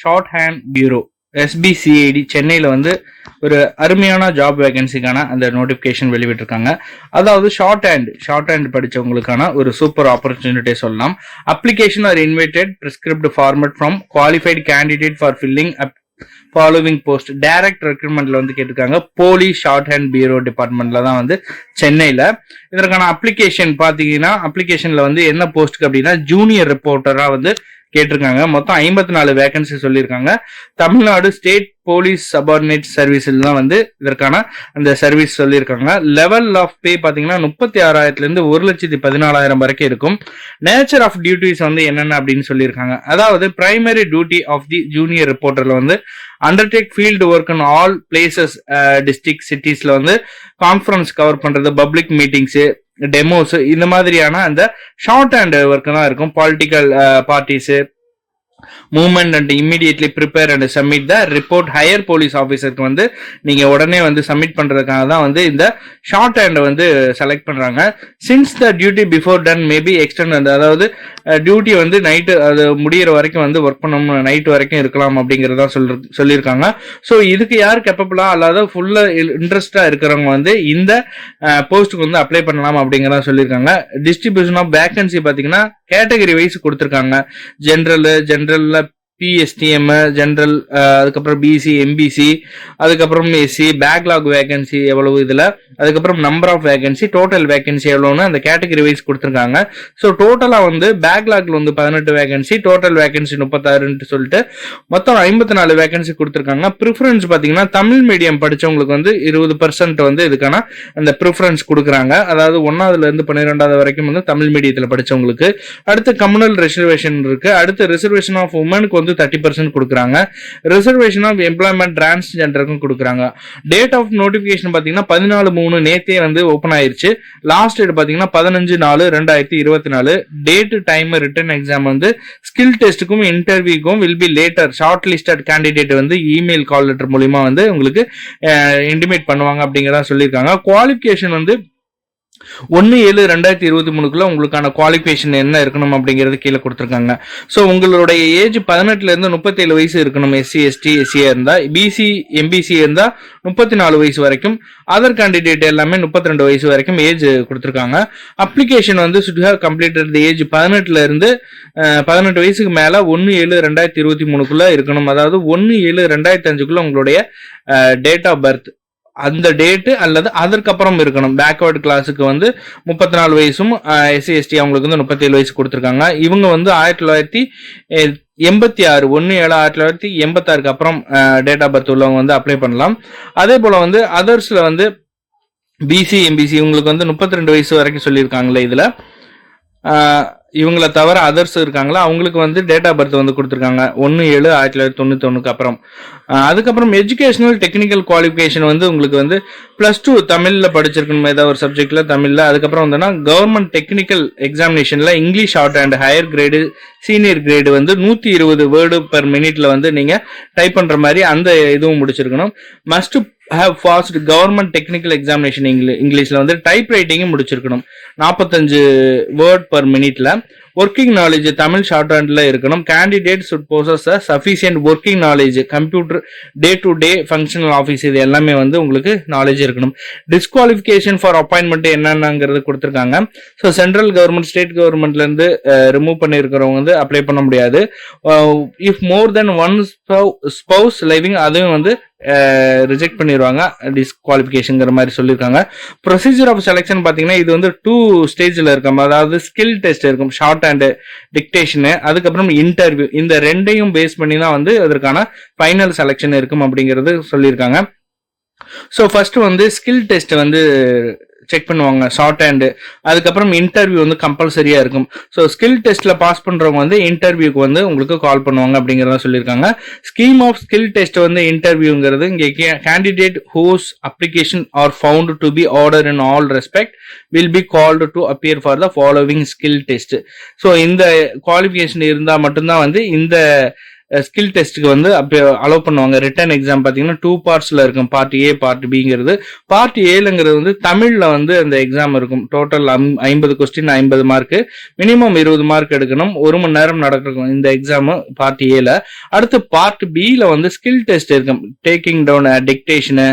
Short hand bureau SP CID சென்னையில் வந்து ஒரு அருமையான ஜாப் வேகன்சிக்கான அந்த நோட்டிஃபிகேஷன் வெளிவிட்டிருக்காங்க அதாவது ஷார்ட் ஹேண்ட் ஷார்ட் ஹேண்ட் படிச்சவங்களுக்கான ஒரு சூப்பர் ஆப்பர்ச்சுனிட்டி சொல்லலாம். Application are invited prescript format from qualified candidate for filling up following post direct ரெக்ரூட்மெண்ட்ல வந்து கேட்டிருக்காங்க. போலீஸ் ஷார்ட் ஹேண்ட் பியூரோ டிபார்ட்மெண்ட்ல தான் வந்து சென்னையில. இதற்கான அப்ளிகேஷன் பாத்தீங்கன்னா அப்ளிகேஷன்ல வந்து என்ன போஸ்ட்க்கு அப்படின்னா ஜூனியர் ரிப்போர்ட்டரா வந்து கேட்டிருக்காங்க. மொத்தம் ஐம்பத்தி நாலு வேகன்சி சொல்லியிருக்காங்க. தமிழ்நாடு ஸ்டேட் போலீஸ் சபார்டினேட் சர்வீஸில் தான் வந்து இதற்கான அந்த சர்வீஸ் சொல்லியிருக்காங்க. லெவல் ஆஃப் பே பார்த்தீங்கன்னா முப்பத்தி ஆறாயிரத்துலேருந்து ஒரு லட்சத்தி பதினாலாயிரம் வரைக்கும் இருக்கும். நேச்சர் ஆஃப் டியூட்டிஸ் வந்து என்னென்ன அப்படின்னு சொல்லியிருக்காங்க. அதாவது primary duty of the junior ரிப்போர்ட்டரில் வந்து undertake field work in all places district சிட்டிஸில் வந்து கான்ஃபரன்ஸ் கவர் பண்ணுறது பப்ளிக் மீட்டிங்ஸு டெமோஸ் இந்த மாதிரியான அந்த ஷார்ட் ஹேண்ட் ஒர்க் தான் இருக்கும். Political parties movement and immediately prepare and submit the report higher police ஆஃபீஸருக்கு வந்து நீங்க உடனே வந்து சப்மிட் பண்றதுக்காக தான் வந்து இந்த ஷார்ட் ஹேண்டை வந்து செலக்ட் பண்றாங்க. Since the duty before done maybe extend அதாவது டியூட்டி வந்து நைட்டு அது முடியிற வரைக்கும் வந்து ஒர்க் பண்ணணும் நைட் வரைக்கும் இருக்கலாம் அப்படிங்கறத சொல்லி சொல்லியிருக்காங்க. ஸோ இதுக்கு யார் கேப்பபிளா அல்லாத ஃபுல்லா இன்ட்ரெஸ்டா இருக்கிறவங்க வந்து இந்த போஸ்ட்டுக்கு வந்து அப்ளை பண்ணலாம் அப்படிங்கிறத சொல்லியிருக்காங்க. டிஸ்ட்ரிபியூஷன் ஆஃப் வேகன்சி பார்த்தீங்கன்னா கேட்டகரி வைஸ் கொடுத்துருக்காங்க. ஜென்ரலு ஜென்ரலில் பிஎஸ்டிஎம் ஜென்ரல் uh, அதுக்கப்புறம் பிசி எம்பிசி அதுக்கப்புறம் எஸ்சி பேக்லாக் வேகன்சி எவ்வளவு இதில் அதுக்கப்புறம் number of vacancy total vacancy எவ்வளோன்னு அந்த கேட்டகரி வைஸ் கொடுத்துருக்காங்க. ஸோ டோட்டலாக வந்து பேக்லாக்ல வந்து பதினெட்டு வேகன்சி டோட்டல் வேகன்சி முப்பத்தாறுன்ட்டு சொல்லிட்டு மொத்தம் ஐம்பத்தி நாலு வேகன்சி கொடுத்துருக்காங்க. ப்ரிஃபரன்ஸ் பார்த்தீங்கன்னா தமிழ் மீடியம் படித்தவங்களுக்கு வந்து இருபது பர்சன்ட் வந்து இதுக்கான அந்த ப்ரிஃபரன்ஸ் கொடுக்குறாங்க. அதாவது ஒன்றாவதுலேருந்து பன்னிரெண்டாவது வரைக்கும் வந்து தமிழ் மீடியத்தில் படித்தவங்களுக்கு அடுத்து கம்யூனல் ரிசர்வேஷன் இருக்குது அடுத்து ரிசர்வேஷன் ஆஃப் உமனுக்கு வந்து தேர்ட்டி பர்சன்ட் கொடுக்குறாங்க. ரிசர்வேஷன் ஆஃப் எம்ப்ளாய்மெண்ட் டிரான்ஸ்ஜெண்டருக்கும் கொடுக்குறாங்க. டேட் ஆஃப் நோட்டிஃபிகேஷன் பார்த்தீங்கன்னா பதினாலு மூணு நேத்தே வந்து ஓப்பன் ஆயிருச்சு. லாஸ்ட் டேட் பார்த்தீங்கன்னா பதினஞ்சு நாலு ரெண்டாயிரத்தி இருபத்தி நாலு. டேட் டைம் ரிட்டன் எக்ஸாம் வந்து ஸ்கில் டெஸ்ட்டுக்கும் இன்டர்வியூக்கும் will be later short listed candidate வந்து இமெயில் கால் லெட்டர் மூலிமா வந்து உங்களுக்கு இன்டிமேட் பண்ணுவாங்க அப்படிங்கிறதா சொல்லியிருக்காங்க. குவாலிஃபிகேஷன் வந்து ஒன்று ஏழு ரெண்டாயிரத்தி இருபத்தி மூணுக்குள்ள உங்களுக்கான குவாலிஃபிகேஷன் என்ன இருக்கணும் அப்படிங்கிறது கீழே கொடுத்துருக்காங்க. ஸோ உங்களுடைய ஏஜ் பதினெட்டுலேருந்து முப்பத்தேழு வயசு இருக்கணும் எஸ்சி எஸ்டி எஸ்சியாக இருந்தால் பிசி எம்பிசி இருந்தால் முப்பத்தி நாலு வயசு வரைக்கும். அதர் கேண்டிடேட் எல்லாமே முப்பத்தி ரெண்டு வயசு வரைக்கும் ஏஜ் கொடுத்துருக்காங்க. அப்ளிகேஷன் வந்து சுட் ஹேவ் கம்ப்ளீட்டட் ஏஜ் பதினெட்டுலேருந்து பதினெட்டு வயசுக்கு மேலே ஒன்று ஏழு ரெண்டாயிரத்தி இருபத்தி மூணுக்குள்ளே இருக்கணும். அதாவது ஒன்று ஏழு ரெண்டாயிரத்தி அஞ்சுக்குள்ளே உங்களுடைய டேட் ஆஃப் பர்த் அந்த டேட்டு அல்லது அதற்கப்புறம் இருக்கணும். பேக்வர்டு கிளாஸுக்கு வந்து முப்பத்தி நாலு வயசும் எஸ்சி எஸ்டி அவங்களுக்கு வந்து முப்பத்தேழு வயசு கொடுத்துருக்காங்க. இவங்க வந்து ஆயிரத்தி தொள்ளாயிரத்தி எண்பத்தி ஆறு ஒன்று ஏழு ஆயிரத்தி தொள்ளாயிரத்தி எண்பத்தாறுக்கு அப்புறம் டேட் ஆஃப் பர்த் உள்ளவங்க வந்து அப்ளை பண்ணலாம். அதே போல் வந்து அதர்ஸில் வந்து பிசி எம்பிசி இவங்களுக்கு வந்து முப்பத்தி ரெண்டு வயசு வரைக்கும் சொல்லியிருக்காங்களே இதில். இவங்களை தவிர அதர்ஸ் இருக்காங்களா? அவங்களுக்கு வந்து டேட் ஆஃப் பர்த் வந்து கொடுத்துருக்காங்க. ஒன்று ஏழு ஆயிரத்தி தொள்ளாயிரத்தி தொண்ணூற்றி ஒன்றுக்கு அப்புறம் அதுக்கப்புறம் எஜுகேஷனல் டெக்னிக்கல் குவாலிஃபிகேஷன் வந்து உங்களுக்கு வந்து ப்ளஸ் டூ தமிழில் படிச்சிருக்கணும் ஏதாவது ஒரு சப்ஜெக்டில் தமிழில். அதுக்கப்புறம் வந்தோன்னா government technical எக்ஸாமினேஷனில் English short and higher grade senior grade வந்து நூற்றி இருபது வேர்டு பர் மினிட்ல வந்து நீங்கள் டைப் பண்ணுற மாதிரி அந்த இதுவும் முடிச்சிருக்கணும். Must have fast government technical examination இங்கிலீஷில் வந்து டைப் ரைட்டிங்கும் முடிச்சிருக்கணும். நாற்பத்தஞ்சு வேர்ட் பர் மினிட்ல ஒர்க்கிங் நாலேஜ் தமிழ் ஷார்ட் ஹேண்டில் இருக்கணும். Candidate should possess a sufficient working knowledge computer day to day functional office இது எல்லாமே வந்து உங்களுக்கு நாலேஜ் இருக்கணும். டிஸ்குவாலிஃபிகேஷன் ஃபார் அப்பாயின்மெண்ட் என்னென்னங்கிறது கொடுத்துருக்காங்க. ஸோ சென்ட்ரல் கவர்மெண்ட் ஸ்டேட் கவர்மெண்ட்லேருந்து ரிமூவ் பண்ணியிருக்கிறவங்க வந்து அப்ளை பண்ண முடியாது. If more then one spouse living அதையும் வந்து ரிஜெக்ட் பண்ணிடுவாங்க டிஸ்குவாலிஃபிகேஷனுங்கிற மாதிரி சொல்லியிருக்காங்க ப்ரொசீஜர் ஆஃப் செலெக்ஷன் பார்த்தீங்கன்னா இது வந்து டூ ஸ்டேஜில் இருக்கும். அதாவது ஸ்கில் டெஸ்ட் இருக்கும். ஷார்ட் அண்ட் டிக்டேஷனு அதுக்கப்புறம் இன்டர்வியூ இந்த ரெண்டையும் பேஸ் பண்ணி தான் வந்து அதற்கான ஃபைனல் செலெக்ஷன் இருக்கும் அப்படிங்கிறது சொல்லியிருக்காங்க. ஸோ ஃபர்ஸ்ட் வந்து ஸ்கில் டெஸ்ட் வந்து செக் பண்ணுவாங்க ஷார்ட் ஹேண்டு அதுக்கப்புறம் இன்டர்வியூ வந்து கம்பல்சரியாக இருக்கும். ஸோ ஸ்கில் டெஸ்ட்டில் பாஸ் பண்ணுறவங்க வந்து இன்டர்வியூக்கு வந்து உங்களுக்கு கால் பண்ணுவாங்க அப்படிங்கிறத சொல்லியிருக்காங்க. ஸ்கீம் ஆஃப் ஸ்கில் டெஸ்ட் வந்து இன்டர்வியூங்கிறது இங்கே candidate whose application are found to be order in all respect will be called to appear for the following skill test so இந்த குவாலிஃபிகேஷன் இருந்தால் மட்டும்தான் வந்து இந்த ஸ்கில் டெஸ்ட்டுக்கு வந்து அப்போ அலோவ் பண்ணுவாங்க. ரிட்டன் எக்ஸாம் பார்த்தீங்கன்னா டூ பார்ட்ஸில் இருக்கும். பார்ட் ஏ பார்ட் பிங்கிறது பார்ட் ஏலுங்கிறது வந்து தமிழில் வந்து அந்த எக்ஸாம் இருக்கும். டோட்டல் அம் ஐம்பது கொஸ்டின் ஐம்பது மார்க்கு மினிமம் இருபது மார்க் எடுக்கணும். ஒரு மணி நேரம் நடக்கும் இந்த எக்ஸாமு பார்ட் ஏல அடுத்து பார்ட் பியில் வந்து ஸ்கில் டெஸ்ட் இருக்கும். Taking down dictation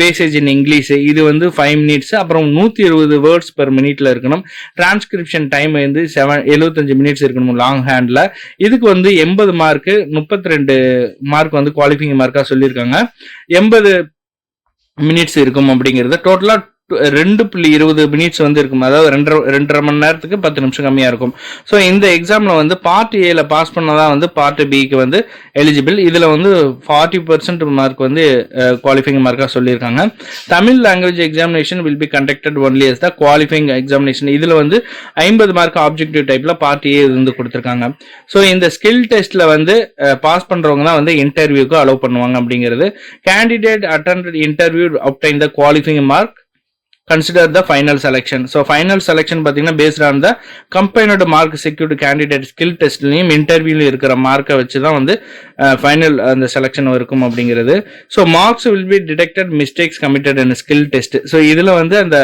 passage in English இது வந்து ஃபைவ் மினிட்ஸ் அப்புறம் நூற்றி இருபது வேர்ட்ஸ் பெர் மினிட்ல இருக்கணும். டிரான்ஸ்கிரிப்ஷன் டைம் வந்து செவன் எழுபத்தஞ்சு மினிட்ஸ் இருக்கணும் லாங் ஹேண்டில் இதுக்கு வந்து எண்பது மார்க்கு முப்பத்தி ரெண்டு மார்க் வந்து குவாலிஃபைங் மார்க்காக சொல்லியிருக்காங்க. எண்பது மினிட்ஸ் இருக்கும் அப்படிங்கிறது. டோட்டலாக ரெண்டு புள்ளி இருபது மினிட்ஸ் வந்து இருக்கும் அதாவது ரெண்டரை ரெண்டரை மணி நேரத்துக்கு பத்து நிமிஷம் கம்மியாக இருக்கும். ஸோ இந்த எக்ஸாமில் வந்து பார்ட் ஏல பாஸ் பண்ணதான் வந்து பார்ட் பிக்கு வந்து எலிஜிபிள் இதில் வந்து ஃபார்ட்டி பர்சன்ட் மார்க் வந்து குவாலிஃபைங் மார்க்காக சொல்லியிருக்காங்க. Tamil language examination will be conducted only as the qualifying examination இதில் வந்து ஐம்பது மார்க் ஆப்ஜெக்டிவ் டைப்பில் பார்ட் ஏ வந்து கொடுத்துருக்காங்க. ஸோ இந்த ஸ்கில் டெஸ்ட்டில் வந்து பாஸ் பண்ணுறவங்க தான் வந்து இன்டர்வியூக்கு அலோவ் பண்ணுவாங்க அப்படிங்கிறது. Candidate attend interview obtain the qualifying mark consider the final selection so final selection பார்த்தீங்கன்னா பேஸ்ட் ஆன் த கம்பெனியோட மார்க் செக்யூர்டு கேண்டிடேட் ஸ்கில் டெஸ்ட்லையும் இன்டர்வியூலையும் இருக்கிற மார்க்கை வச்சு தான் வந்து ஃபைனல் அந்த செலெக்ஷன் இருக்கும் அப்படிங்கிறது. So marks will be deducted mistakes committed in skill test so இதில் வந்து அந்த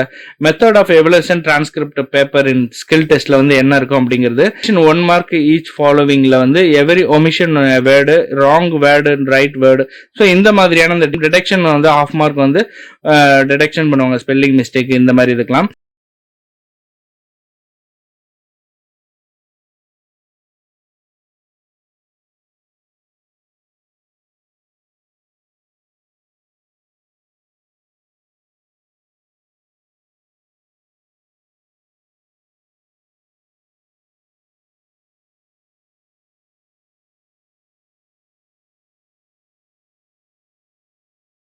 method of evaluation transcript paper in skill டெஸ்ட்ல வந்து என்ன இருக்கும் அப்படிங்கிறது. ஒன் மார்க் ஈச் ஃபாலோவிங்ல வந்து every omission word wrong word right word so இந்த மாதிரியான இந்த டிடெக்ஷன் வந்து ஆஃப் மார்க் வந்து டிடெக்ஷன் பண்ணுவாங்க ஸ்பெல்லிங் மிஸ்டேக் மிஸ்டேக் இந்த மாதிரி இருக்கலாம்.